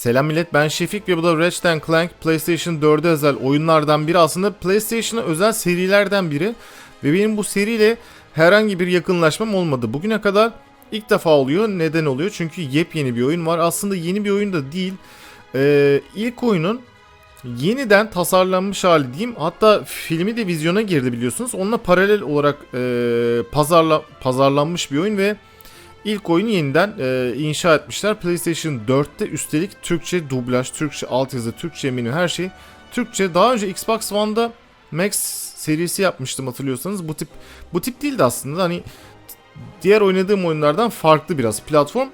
Selam millet ben Şefik ve bu da Ratchet Clank PlayStation 4'e özel oyunlardan biri. Aslında PlayStation'a özel serilerden biri. Ve benim bu seriyle herhangi bir yakınlaşmam olmadı. Bugüne kadar ilk defa oluyor. Neden oluyor? Çünkü yepyeni bir oyun var. Aslında yeni bir oyun da değil. Ee, ilk oyunun yeniden tasarlanmış hali diyeyim. Hatta filmi de vizyona girdi biliyorsunuz. Onunla paralel olarak e, pazarla, pazarlanmış bir oyun ve ilk oyunu yeniden e, inşa etmişler. PlayStation 4'te üstelik Türkçe dublaj, Türkçe altyazı, Türkçe menü her şey Türkçe. Daha önce Xbox One'da Max serisi yapmıştım hatırlıyorsanız. Bu tip bu tip değildi aslında. Hani diğer oynadığım oyunlardan farklı biraz platform.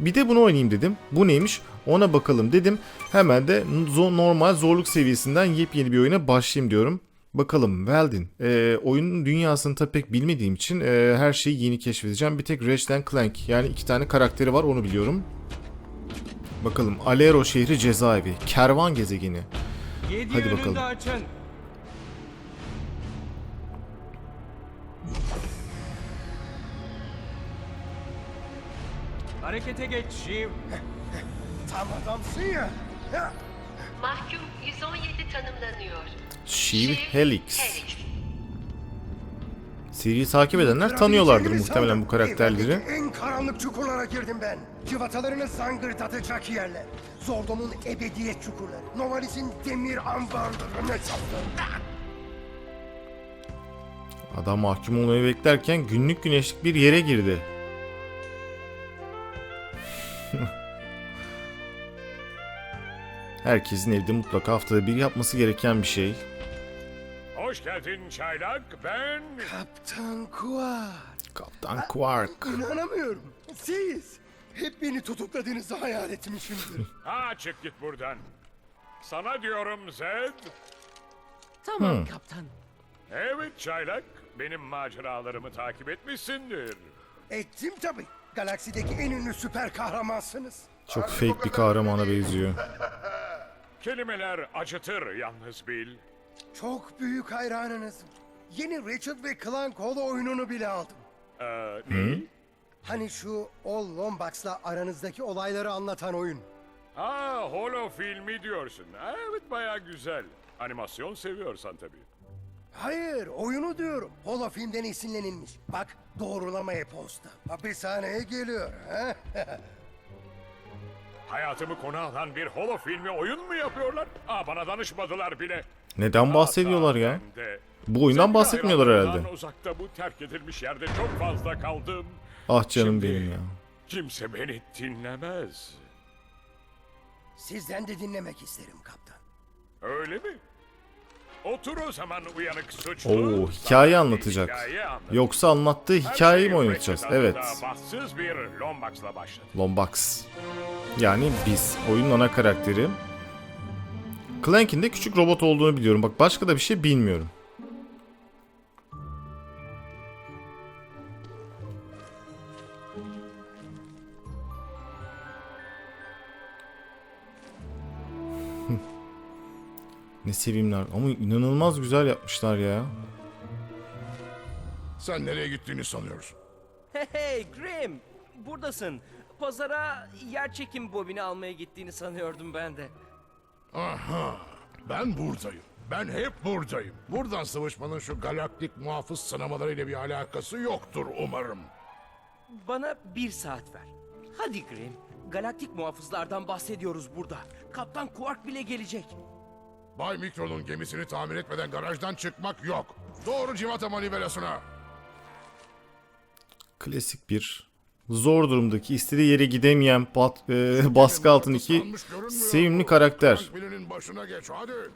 Bir de bunu oynayayım dedim. Bu neymiş? Ona bakalım dedim. Hemen de normal zorluk seviyesinden yepyeni bir oyuna başlayayım diyorum. Bakalım Weldon. Ee, oyunun dünyasını tabii pek bilmediğim için e, her şeyi yeni keşfedeceğim. Bir tek Ratchet Clank yani iki tane karakteri var onu biliyorum. Bakalım Alero şehri cezaevi. Kervan gezegeni. Yedi Hadi bakalım. açın. Harekete geç Shiv. Tam adamsın. Ya, Mahkum 117 tanımlanıyor. Shiv Helix. Seriyi takip edenler tanıyorlardır muhtemelen bu karakterleri. En karanlık çukurlara girdim ben. Cıvatalarını zangırdatacak yerler. Zordo'nun ebediyet çukurları. Novalis'in demir ambarlarını çaptım. Adam mahkum olmayı beklerken günlük güneşlik bir yere girdi. Herkesin evde mutlaka haftada bir yapması gereken bir şey. Hoş geldin çaylak. Ben... Kaptan Kuat. Kaptan Quark. İnanamıyorum. Siz. Hep beni tutukladığınızı hayal etmişimdir. Ha çık git buradan. Sana diyorum Zed. Tamam kaptan. Evet çaylak. Benim maceralarımı takip etmişsindir. Ettim tabii. Galaksideki en ünlü süper kahramansınız. Çok fake bir kahramana benziyor. Kelimeler acıtır yalnız bil. Çok büyük hayranınızım. Yeni Ratchet ve Clank Holo oyununu bile aldım. Ee, ne? Hani şu All Lombax'la aranızdaki olayları anlatan oyun. Ha holo filmi diyorsun. Ha, Evet baya güzel. Animasyon seviyorsan tabii. Hayır, oyunu diyorum. Holo filmden esinlenilmiş. Bak, doğrulama e-posta. Hapishaneye geliyor. Ha? Hayatımı konu alan bir holo filmi oyun mu yapıyorlar? Aa bana danışmadılar bile. Neden bahsediyorlar ya? Bu oyundan bahsetmiyorlar herhalde. Uzakta bu terk edilmiş yerde çok fazla kaldım. Ah canım Şimdi benim ya. Kimse beni dinlemez. Sizden de dinlemek isterim kaptan. Öyle mi? Otur o zaman uyanık suçlu. Oo, hikaye anlatacak. hikaye anlat. Yoksa anlattığı hikayeyi şey mi oynatacağız? Evet. Bahtsız bir Lombax'la başladı. Lombax. Yani biz. Oyunun ana karakteri. Clank'in de küçük robot olduğunu biliyorum. Bak başka da bir şey bilmiyorum. ne sevimler. Ama inanılmaz güzel yapmışlar ya. Sen nereye gittiğini sanıyorsun? Hey hey Grim. Buradasın. Pazara yer çekim bobini almaya gittiğini sanıyordum ben de. Aha, ben buradayım. Ben hep buradayım. Buradan sıvışmanın şu galaktik muhafız sınamalarıyla bir alakası yoktur umarım. Bana bir saat ver. Hadi Grim. Galaktik muhafızlardan bahsediyoruz burada. Kaptan Quark bile gelecek. Bay Mikro'nun gemisini tamir etmeden garajdan çıkmak yok. Doğru civata manivelasına. Klasik bir zor durumdaki istediği yere gidemeyen bat, e, baskı altındaki sevimli karakter.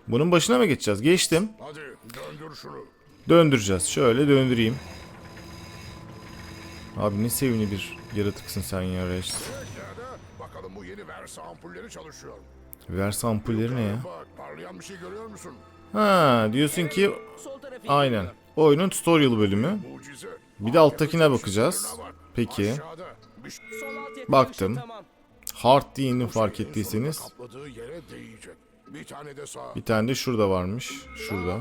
Bunun başına mı geçeceğiz? Geçtim. Döndüreceğiz. Şöyle döndüreyim. Abi ne sevimli bir yaratıksın sen ya Reis. Bakalım bu yeni Versa ampulleri çalışıyor. Versa ampulleri ne ya? Parlayan bir şey görüyor musun? Ha diyorsun ki aynen. Oyunun tutorial bölümü. Bir de alttakine bakacağız. Peki. Baktım. Hard değilini fark ettiyseniz. Bir tane de sağ. Bir tane de şurada varmış. Şurada.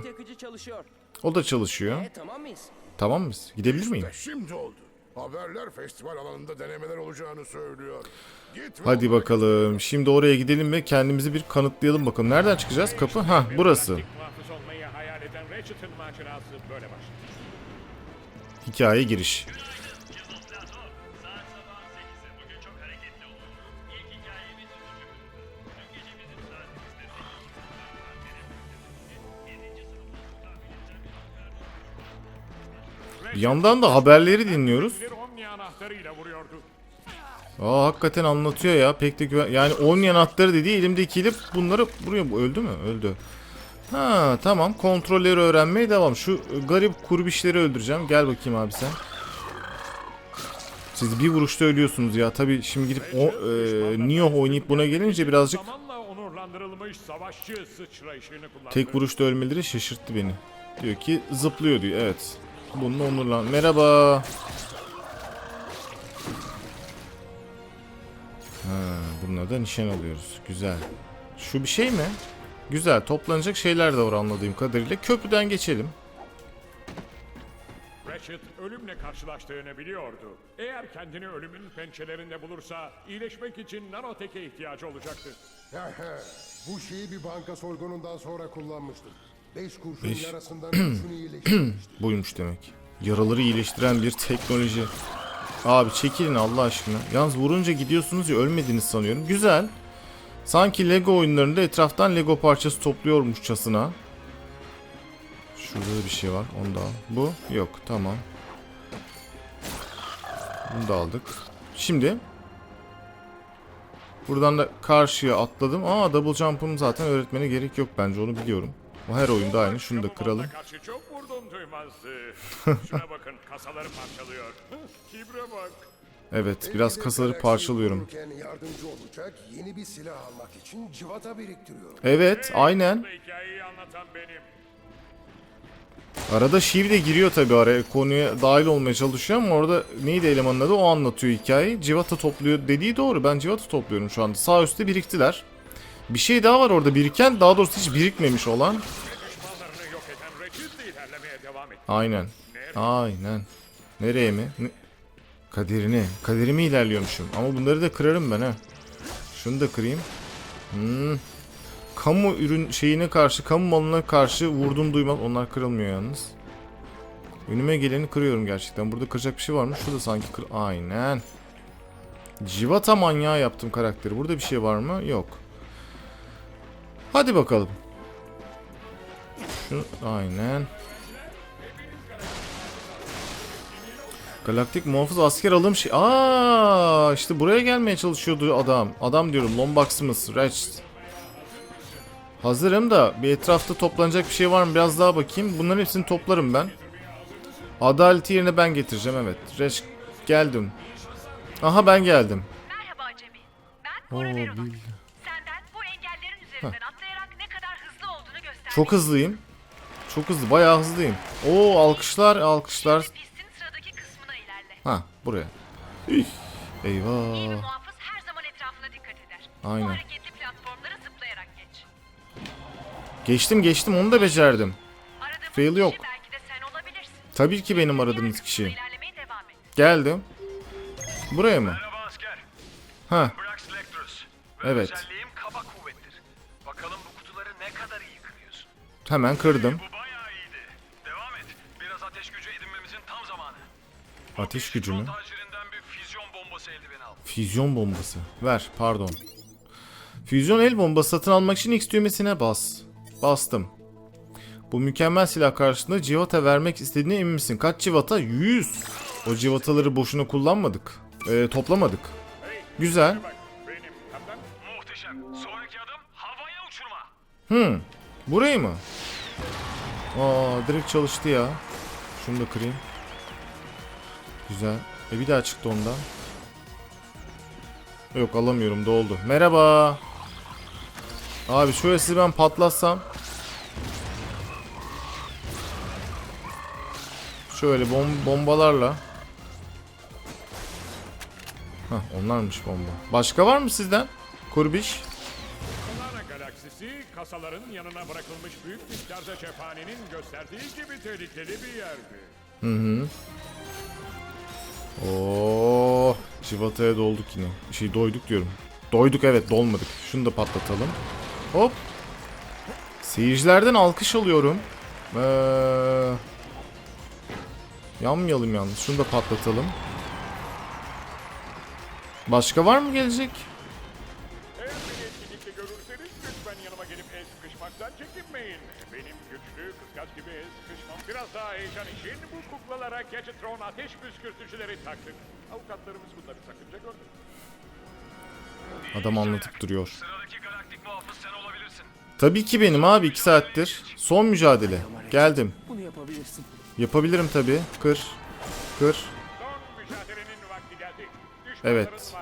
O da çalışıyor. E tamam mıyız? Tamam mıyız? Gidebilir miyim? Şimdi oldu. Haberler festival alanında denemeler olacağını söylüyor. Git Hadi bakalım. Şimdi oraya gidelim ve kendimizi bir kanıtlayalım bakalım. Nereden çıkacağız? Kapı. Ha, burası. Muhafız olmayı Bir yandan da haberleri dinliyoruz. Aa hakikaten anlatıyor ya. Pek de güven... Yani olmayan atları dediği elimdekiyle bunları buraya öldü mü? Öldü. Ha tamam. Kontrolleri öğrenmeye devam. Şu garip kurbişleri öldüreceğim. Gel bakayım abi sen. Siz bir vuruşta ölüyorsunuz ya. Tabi şimdi gidip o e, Nioh oynayıp buna gelince birazcık tek vuruşta ölmeleri şaşırttı beni. Diyor ki zıplıyor diyor. Evet. Bununla onurlan. Merhaba. Ha, bununla da nişan alıyoruz. Güzel. Şu bir şey mi? Güzel. Toplanacak şeyler de var anladığım kadarıyla. Köprüden geçelim. Ratchet ölümle karşılaştığını biliyordu. Eğer kendini ölümün pençelerinde bulursa iyileşmek için nanoteke ihtiyacı olacaktı. Bu şeyi bir banka soygunundan sonra kullanmıştım. Beş kurşun Beş. yarasından iyileştirmiştim. Buymuş demek. Yaraları iyileştiren bir teknoloji. Abi çekilin Allah aşkına. Yalnız vurunca gidiyorsunuz ya ölmediniz sanıyorum. Güzel. Sanki Lego oyunlarında etraftan Lego parçası topluyormuşçasına. Şurada da bir şey var. Onu da al. Bu? Yok. Tamam. Bunu da aldık. Şimdi Buradan da karşıya atladım. Aa double jump'ım zaten öğretmene gerek yok bence onu biliyorum. O her oyunda aynı. Şunu da kıralım. Karşı çok vurdum duymazdı. Şuna bakın kasaları parçalıyor. Kibre bak. Evet biraz kasaları parçalıyorum. Yardımcı olacak yeni bir silah almak için cıvata biriktiriyorum. Evet aynen. Hikayeyi anlatan benim. Arada Shiv de giriyor tabi araya konuya dahil olmaya çalışıyor ama orada neydi elemanın adı o anlatıyor hikayeyi. Civata topluyor dediği doğru ben civata topluyorum şu anda. Sağ üstte biriktiler. Bir şey daha var orada biriken daha doğrusu hiç birikmemiş olan. Aynen. Aynen. Nereye mi? Ne? Kaderine. Kaderime ilerliyormuşum. Ama bunları da kırarım ben ha. Şunu da kırayım. Hmm. Kamu ürün şeyine karşı, kamu malına karşı vurdum duymaz. Onlar kırılmıyor yalnız. Önüme geleni kırıyorum gerçekten. Burada kıracak bir şey var mı? Şurada sanki kır... Aynen. Civata manyağı yaptım karakteri. Burada bir şey var mı? Yok. Hadi bakalım. Şu... Aynen. Galaktik muhafız asker alım şey. Aa, işte buraya gelmeye çalışıyordu adam. Adam diyorum Lombax'ımız. Ratchet. Hazırım da bir etrafta toplanacak bir şey var mı? Biraz daha bakayım. Bunların hepsini toplarım ben. Adaleti yerine ben getireceğim evet. Reç geldim. Aha ben geldim. Merhaba Acemi. Ben Oo, Çok hızlıyım. Çok hızlı, bayağı hızlıyım. Oo alkışlar, alkışlar. Pistin sıradaki kısmına ilerle. Ha buraya. İyi bir Eyvah. muhafız her zaman etrafına dikkat eder. Aynen. Bu hareketli platformları zıplayarak geç. Geçtim geçtim onu da becerdim. Aradığımız Fail kişi yok. belki de sen olabilirsin. Tabii ki benim kısmına kişi. ilerlemeye devam et. Geldim. Buraya mı? Merhaba asker. Ha Brax Lectrus. Ve Evet. özelliğim kaba kuvvettir. Bakalım bu kutuları ne kadar iyi kırıyorsun. Hemen kırdım. Bu bayağı iyiydi. Devam et. Biraz ateş gücü edinmemizin tam zamanı. Ateş gücü mü? Tacirinden bir füzyon bombası eldiveni al. Füzyon bombası. Ver pardon. Füzyon el bombası satın almak için X düğmesine bas. Bastım. Bu mükemmel silah karşısında civata vermek istediğine emin misin? Kaç civata? 100. O civataları boşuna kullanmadık. Ee, toplamadık. Güzel. Muhteşem. Sonraki adım havaya uçurma. Hmm. Burayı mı? Aa direkt çalıştı ya. Şunu da kırayım. Güzel. E bir daha çıktı ondan. Yok alamıyorum doldu. Merhaba. Abi şöyle sizi ben patlatsam. Şöyle bom bombalarla. Hah onlarmış bomba. Başka var mı sizden? Kurbiş. Kasaların yanına bırakılmış büyük miktarda cephanenin gösterdiği gibi tehlikeli bir yerdi. Oo, civataya dolduk yine. Şey doyduk diyorum. Doyduk evet dolmadık. Şunu da patlatalım. Hop. Seyircilerden alkış alıyorum. Ee, yanmayalım yalnız. Şunu da patlatalım. Başka var mı gelecek? Güçlü, kıskaç gibi el sıkışmam. Biraz daha heyecan için bu kuklalara Gadgetron ateş püskürtücüleri taktık. Avukatlarımız bunları sakınca görmüyor. Adam anlatıp duruyor. Sıradaki galaktik muhafız sen olabilirsin. Tabii ki benim abi 2 saattir. Son mücadele. Geldim. Bunu yapabilirsin. Yapabilirim tabii. Kır. Kır. Son mücadelenin vakti geldi. Düşmanların Evet.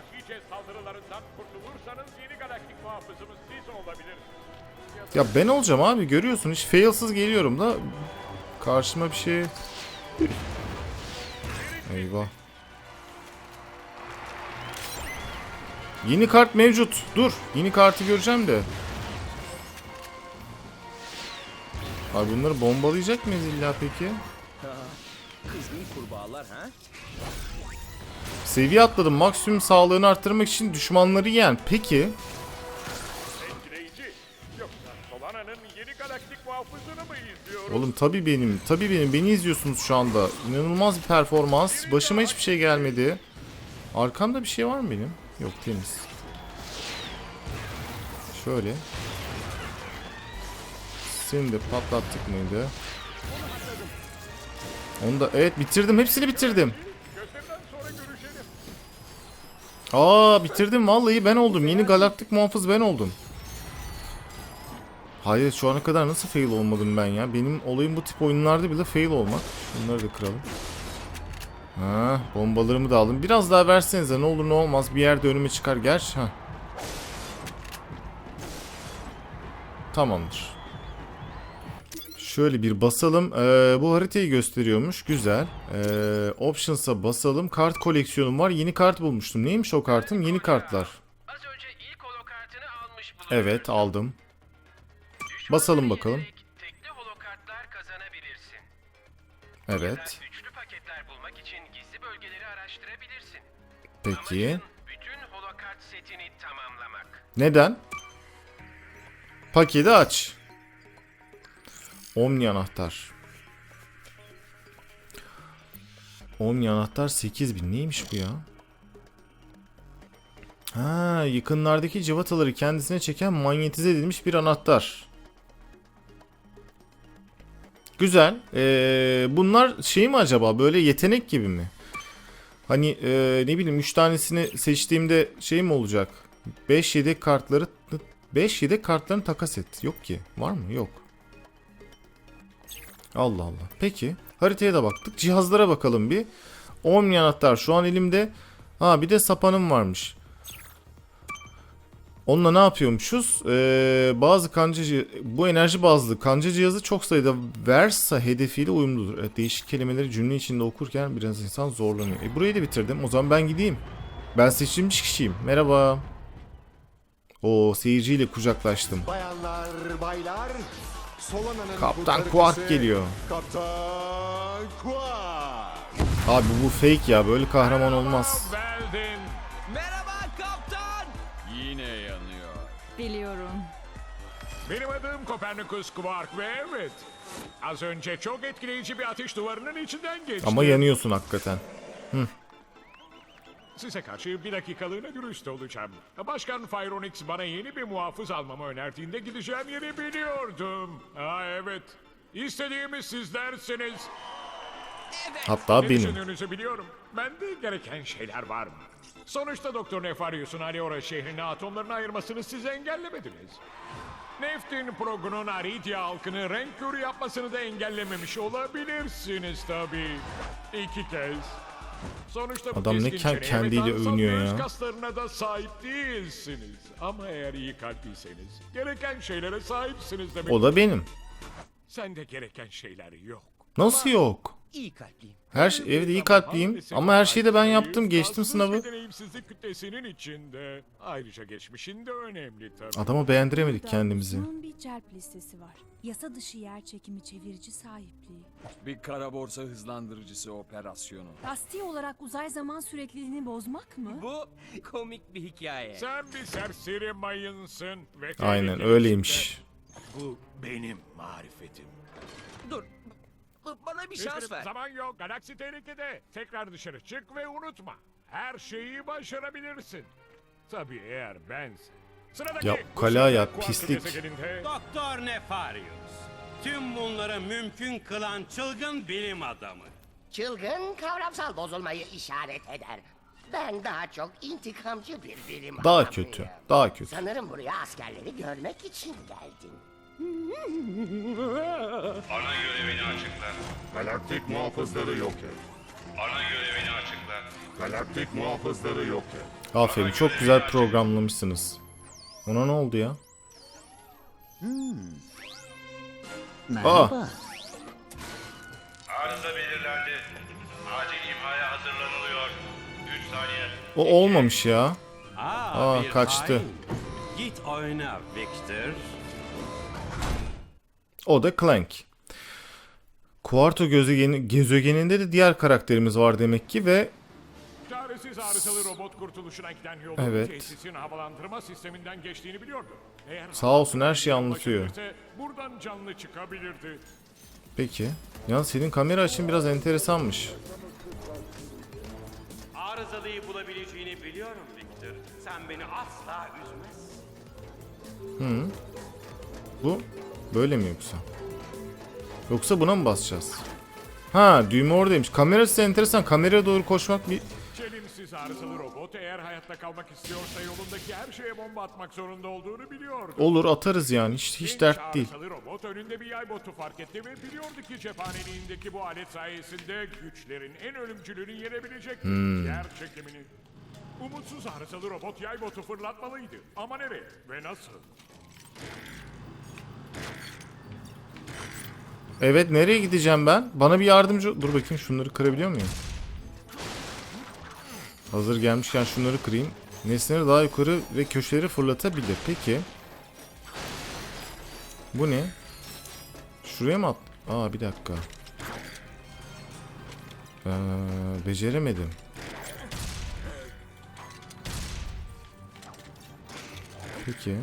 Ya ben olacağım abi görüyorsun hiç failsız geliyorum da karşıma bir şey Eyvah Yeni kart mevcut. Dur. Yeni kartı göreceğim de. Abi bunları bombalayacak mıyız illa peki? Kızgın kurbağalar ha? Seviye atladım. Maksimum sağlığını arttırmak için düşmanları yen. Peki. Oğlum tabii benim. Tabii benim. Beni izliyorsunuz şu anda. İnanılmaz bir performans. Başıma hiçbir şey gelmedi. Arkamda bir şey var mı benim? Yok temiz. Şöyle. Seni de patlattık mıydı? Onu da evet bitirdim. Hepsini bitirdim. Aa bitirdim vallahi ben oldum. Yeni galaktik muhafız ben oldum. Hayır şu ana kadar nasıl fail olmadım ben ya? Benim olayım bu tip oyunlarda bile fail olmak. Bunları da kıralım. Ha, bombalarımı da aldım. Biraz daha versenize ne olur ne olmaz. Bir yerde önüme çıkar gerçi. Ha. Tamamdır. Şöyle bir basalım. Ee, bu haritayı gösteriyormuş. Güzel. Ee, options'a basalım. Kart koleksiyonum var. Yeni kart bulmuştum. Neymiş o kartım? Yeni kartlar. Evet aldım. Basalım bakalım. Tekli holokartlar kazanabilirsin. Evet. Güçlü paketler bulmak için gizli bölgeleri araştırabilirsin. Peki. Bütün holokart setini tamamlamak. Neden? Paketi aç. Omni anahtar. Omni anahtar 8000 neymiş bu ya? Ha, yakınlardaki cıvataları kendisine çeken manyetize edilmiş bir anahtar. Güzel. Ee, bunlar şey mi acaba böyle yetenek gibi mi? Hani ee, ne bileyim 3 tanesini seçtiğimde şey mi olacak? 5 yedek kartları 5 yedek kartlarını takas et. Yok ki. Var mı? Yok. Allah Allah. Peki. Haritaya da baktık. Cihazlara bakalım bir. Omni anahtar şu an elimde. Ha bir de sapanım varmış. Onunla ne yapıyormuşuz? Ee, bazı kanca cih- bu enerji bazlı kanca cihazı çok sayıda Versa hedefiyle uyumludur. Evet, değişik kelimeleri cümle içinde okurken biraz insan zorlanıyor. E, burayı da bitirdim. O zaman ben gideyim. Ben seçilmiş kişiyim. Merhaba. O seyirciyle kucaklaştım. Bayanlar, baylar, Solana'nın Kaptan Quark geliyor. Kaptan Quark. Abi bu fake ya böyle kahraman olmaz. Belden. Benim adım Kopernikus Quark ve evet. Az önce çok etkileyici bir ateş duvarının içinden geçtim. Ama yanıyorsun hakikaten. Size karşı bir dakikalığına dürüst olacağım. Başkan Fyronix bana yeni bir muhafız almamı önerdiğinde gideceğim yeri biliyordum. Ha evet. İstediğimiz sizlersiniz. Hatta Ne benim. düşündüğünüzü biliyorum. Bende gereken şeyler var mı? Sonuçta Doktor Nefarius'un Aliora şehrine atomlarını ayırmasını siz engellemediniz. Neftin Progun'un Aridia halkını renk körü yapmasını da engellememiş olabilirsiniz tabii. İki kez. Sonuçta bu Adam ne ke- kendiyle övünüyor ya. kaslarına da sahip değilsiniz. Ama eğer iyi kalpliyseniz gereken şeylere sahipsiniz demek. O da benim. Sende gereken şeyler yok. Nasıl yok? İyi kalpliyim. Her şey, evet iyi kalpliyim ama her şeyi de ben yaptım. Geçtim sınavı. deneyimsizlik kütlesinin içinde. Ayrıca geçmişin de önemli tabii. Adamı beğendiremedik kendimizi. Uzun bir celp listesi var. Yasa dışı yer çekimi çevirici sahipliği. Bir kara borsa hızlandırıcısı operasyonu. Kasti olarak uzay zaman sürekliliğini bozmak mı? Bu komik bir hikaye. Sen bir serseri mayınsın. Ve Aynen tehlikelisin öyleymiş. Bu benim marifetim. Dur. Bana bir şans ver. Zaman yok. Galaksi tehlikede. Tekrar dışarı çık ve unutma. Her şeyi başarabilirsin. Tabii eğer bense. Sıradaki Ya ukala ya, Kuantum pislik. gezegeninde Doktor Nefarius. Tüm bunları mümkün kılan çılgın bilim adamı. Çılgın kavramsal bozulmayı işaret eder. Ben daha çok intikamcı bir bilim Daha adamıyım. kötü. Daha kötü. Sanırım buraya askerleri görmek için geldin. Ana görevini açıkla. Galaktik muhafızları yok et. Ana görevini açıkla. Galaktik muhafızları yok et. Aferin çok güzel programlamışsınız. Ona ne oldu ya? Aa, Arıza belirlendi. Acil imhaya hazırlanılıyor. 3 saniye. o olmamış ya. Aa, bir kaçtı. hain. Git oyna Victor. O da Clank. Kuarto gezegeni, gezegeninde de diğer karakterimiz var demek ki ve Çaresiz arızalı robot kurtuluşuna giden yolun Evet. tesisin havalandırma sisteminden geçtiğini biliyordu. Eğer Sağ olsun, her şeyi anlatıyor. Buradan canlı çıkabilirdi. peki. Ya senin kamera açın biraz enteresanmış. Arızalıyı bulabileceğini biliyorum Victor. Sen beni asla üzmezsin. Bu böyle mi yoksa? Yoksa buna mı basacağız? Ha düğme oradaymış. Kamerası da enteresan. Kameraya doğru koşmak bir... Çelimsiz arızalı robot eğer hayatta kalmak istiyorsa yolundaki her şeye bomba atmak zorunda olduğunu biliyordu. Olur atarız yani. Hiç, hiç dert değil. arızalı robot önünde bir yay botu fark etti ve biliyordu ki cephaneliğindeki bu alet sayesinde güçlerin en ölümcülünü yenebilecek Hmm. yer çekimini. Umutsuz arızalı robot yay botu fırlatmalıydı. Ama nereye ve nasıl? Evet nereye gideceğim ben? Bana bir yardımcı... Dur bakayım şunları kırabiliyor muyum? Hazır gelmişken şunları kırayım. Nesneleri daha yukarı ve köşeleri fırlatabilir. Peki. Bu ne? Şuraya mı at? Aa bir dakika. Ee, beceremedim. Peki.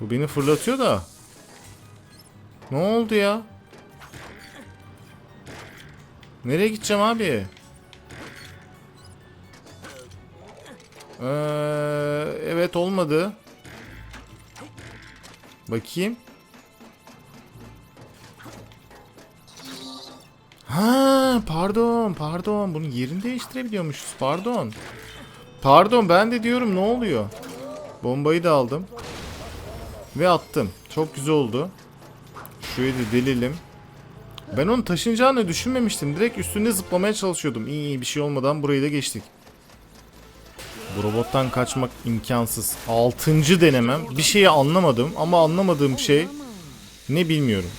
Bu beni fırlatıyor da. Ne oldu ya? Nereye gideceğim abi? Ee, evet olmadı. Bakayım. Ha, pardon, pardon. Bunun yerini değiştirebiliyormuşuz. Pardon. Pardon, ben de diyorum ne oluyor? Bombayı da aldım. Ve attım. Çok güzel oldu. Şurayı da delelim. Ben onu taşınacağını düşünmemiştim. Direkt üstünde zıplamaya çalışıyordum. İyi iyi bir şey olmadan burayı da geçtik. Bu robottan kaçmak imkansız. Altıncı denemem. Bir şeyi anlamadım ama anlamadığım şey ne bilmiyorum.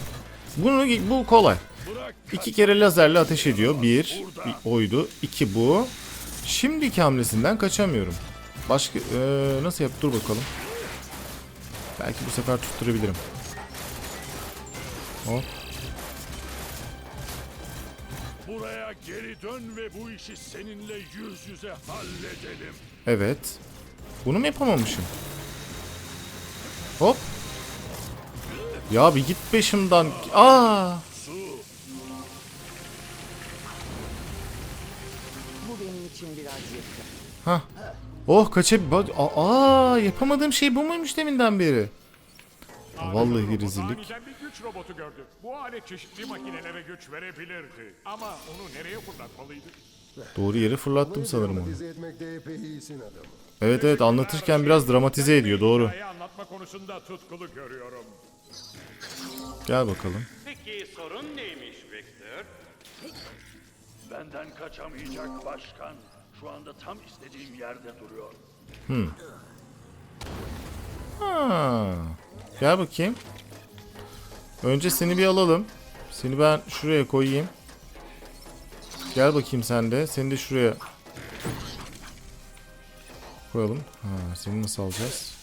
Bunu bu kolay. İki kere lazerle ateş ediyor. Bir, oydu. İki bu. Şimdiki hamlesinden kaçamıyorum. Başka eee, nasıl yap? Dur bakalım. Belki bu sefer tutturabilirim. Hop. Buraya geri dön ve bu işi seninle yüz yüze halledelim. Evet. Bunu mu yapamamışım? Hop. Ya bir git başımdan. Aa! Bu benim için biraz yetti. Hah. Oh kaçab... Bak- Aa yapamadığım şey bu muymuş deminden beri? Vallahi rezillik. Bir güç robotu gördü. Bu alet çeşitli makinelere güç verebilirdi. Ama onu nereye fırlatmalıydı? Doğru yere fırlattım sanırım onu. Dramatize etmekte epey iyisin adam. Evet evet anlatırken biraz dramatize ediyor doğru. Hikaye anlatma konusunda tutkulu görüyorum. Gel bakalım. Peki sorun neymiş Victor? Benden kaçamayacak başkan. Şu anda tam istediğim yerde duruyor. Ha. Gel bakayım. Önce seni bir alalım. Seni ben şuraya koyayım. Gel bakayım sen de. Seni de şuraya koyalım. Ha, seni nasıl alacağız?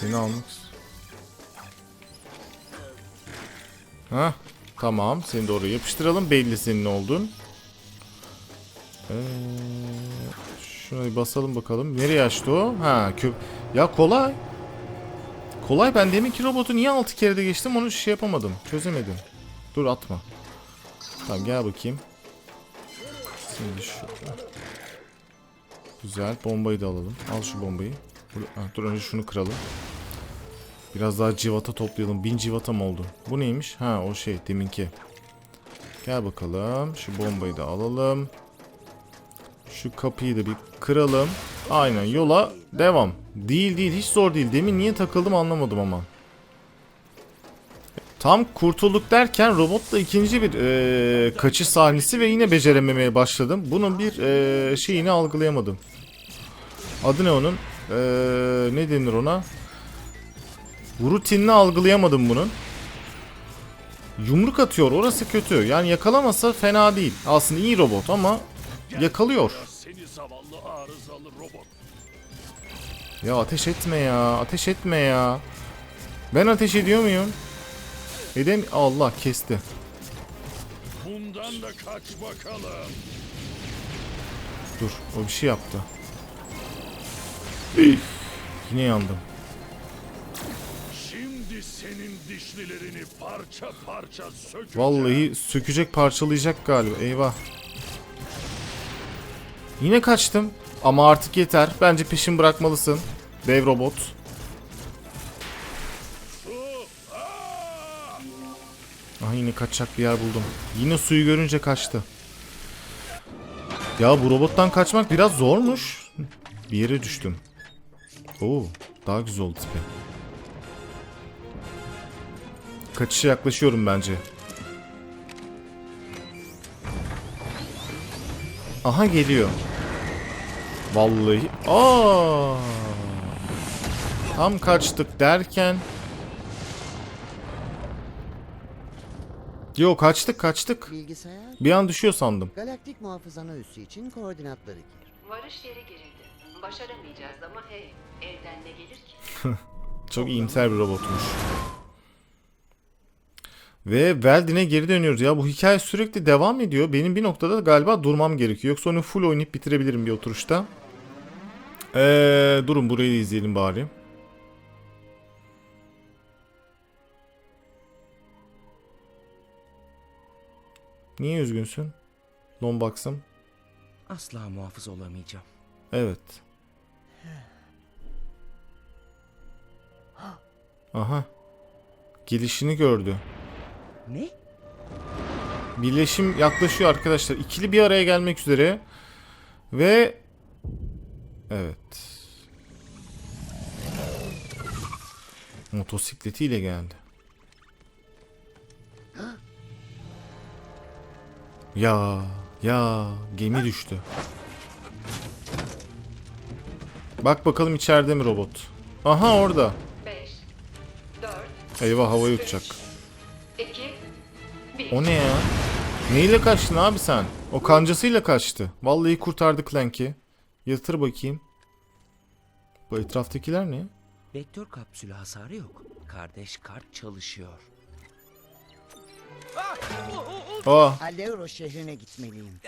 Seni almak Ha, tamam. Seni de oraya yapıştıralım. Belli senin oldun. Ee, şuna basalım bakalım. Nereye açtı o? Ha, kö ya kolay. Kolay. Ben deminki robotu niye 6 kere de geçtim onu şey yapamadım. Çözemedim. Dur atma. Tamam gel bakayım. Şimdi şu... Güzel. Bombayı da alalım. Al şu bombayı. Ha, dur önce şunu kıralım. Biraz daha civata toplayalım. Bin civata mı oldu? Bu neymiş? Ha o şey deminki. Gel bakalım. Şu bombayı da alalım. Şu kapıyı da bir kıralım. Aynen yola devam. Değil değil hiç zor değil. Demin niye takıldım anlamadım ama. Tam kurtulduk derken robotla ikinci bir eee, kaçış sahnesi ve yine becerememeye başladım. Bunun bir eee, şeyini algılayamadım. Adı ne onun? Eee, ne denir ona? Rutinini algılayamadım bunun. Yumruk atıyor orası kötü. Yani yakalamasa fena değil. Aslında iyi robot ama yakalıyor. Ya ateş etme ya. Ateş etme ya. Ben ateş ediyor muyum? Edem Allah kesti. Bundan da kaç bakalım. Dur o bir şey yaptı. Yine yandım. Şimdi senin dişlilerini parça parça sökeceğim. Vallahi sökecek parçalayacak galiba. Eyvah. Yine kaçtım. Ama artık yeter. Bence peşin bırakmalısın. Dev robot. Aha yine kaçacak bir yer buldum. Yine suyu görünce kaçtı. Ya bu robottan kaçmak biraz zormuş. Bir yere düştüm. Oo, daha güzel oldu tipi. Kaçışa yaklaşıyorum bence. Aha geliyor. Vallahi. Aa! Tam kaçtık derken Yo kaçtık kaçtık. Bilgisayar, Bir an düşüyor sandım. galaktik muhafızana üssü için koordinatları gir. Varış yeri girildi. Başaramayacağız ama hey, elden ne gelir ki? Çok iyimser bir robotmuş. Ve Veldin'e geri dönüyoruz. Ya bu hikaye sürekli devam ediyor. Benim bir noktada galiba durmam gerekiyor. Yoksa onu full oynayıp bitirebilirim bir oturuşta. Ee, durun burayı izleyelim bari. Niye üzgünsün? Lombax'ım. Asla muhafız olamayacağım. Evet. Aha. Gelişini gördü. Ne? Birleşim yaklaşıyor arkadaşlar. İkili bir araya gelmek üzere. Ve evet. Motosikletiyle geldi. Ya ya gemi düştü. Bak bakalım içeride mi robot? Aha orada. 5, 4, Eyvah havaya uçacak. 2, 1. O ne ya? Neyle kaçtın abi sen? O kancasıyla kaçtı. Vallahi kurtardı Clank'i. Yatır bakayım. Bu etraftakiler ne? Vektör kapsülü hasarı yok. Kardeş kart çalışıyor. Aa, Alevro şehrine gitmeliyim.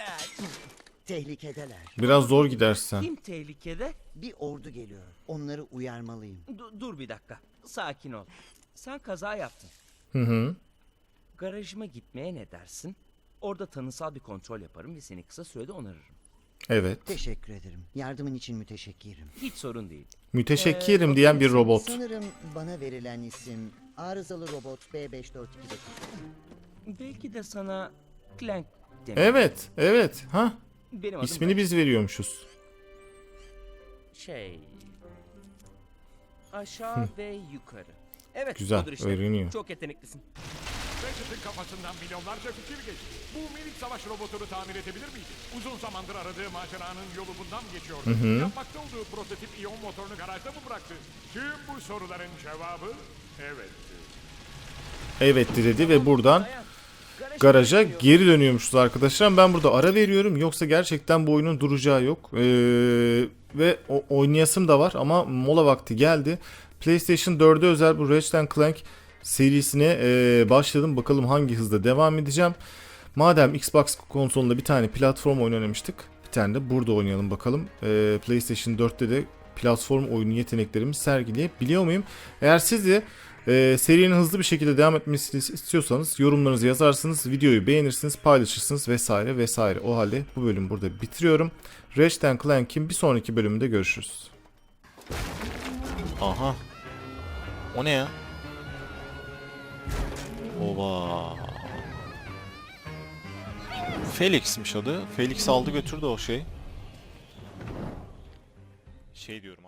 Tehlikedeler. biraz zor gidersen. Kim tehlikede? Bir ordu geliyor. Onları uyarmalıyım. Du- dur bir dakika. Sakin ol. Sen kaza yaptın. Hı hı. Garajıma gitmeye ne dersin? Orada tanısal bir kontrol yaparım ve seni kısa sürede onarırım. Evet. Teşekkür ederim. Yardımın için müteşekkirim. Hiç sorun değil. Müteşekkirim diyen bir robot. Sanırım bana verilen isim arızalı robot B542'de. Belki de sana Clank demek. Evet, evet. Ha? Benim adım İsmini Ben. biz veriyormuşuz. Şey... Aşağı ve yukarı. Evet, Güzel, budur işte. öğreniyor. Çok yeteneklisin. Ratchet'ın kafasından milyonlarca fikir geçti. Bu minik savaş robotunu tamir edebilir miydi? Uzun zamandır aradığı maceranın yolu bundan mı geçiyordu? Yapmakta olduğu prototip iyon motorunu garajda mı bıraktı? Tüm bu soruların cevabı evetti. evetti dedi ve buradan garaja geri dönüyormuşuz arkadaşlar. Ben burada ara veriyorum. Yoksa gerçekten bu oyunun duracağı yok. Ee, ve o, oynayasım da var ama mola vakti geldi. PlayStation 4'e özel bu Ratchet Clank serisine e, başladım. Bakalım hangi hızda devam edeceğim. Madem Xbox konsolunda bir tane platform oyunu oynamıştık. Bir tane de burada oynayalım bakalım. Ee, PlayStation 4'te de platform oyunu yeteneklerimi sergileyebiliyor muyum? Eğer siz de e, serinin hızlı bir şekilde devam etmesini istiyorsanız yorumlarınızı yazarsınız, videoyu beğenirsiniz, paylaşırsınız vesaire vesaire. O halde bu bölümü burada bitiriyorum. Ratchet Clank'in bir sonraki bölümünde görüşürüz. Aha. O ne ya? Oba. Felix'miş adı. Felix aldı götürdü o şey. Şey diyorum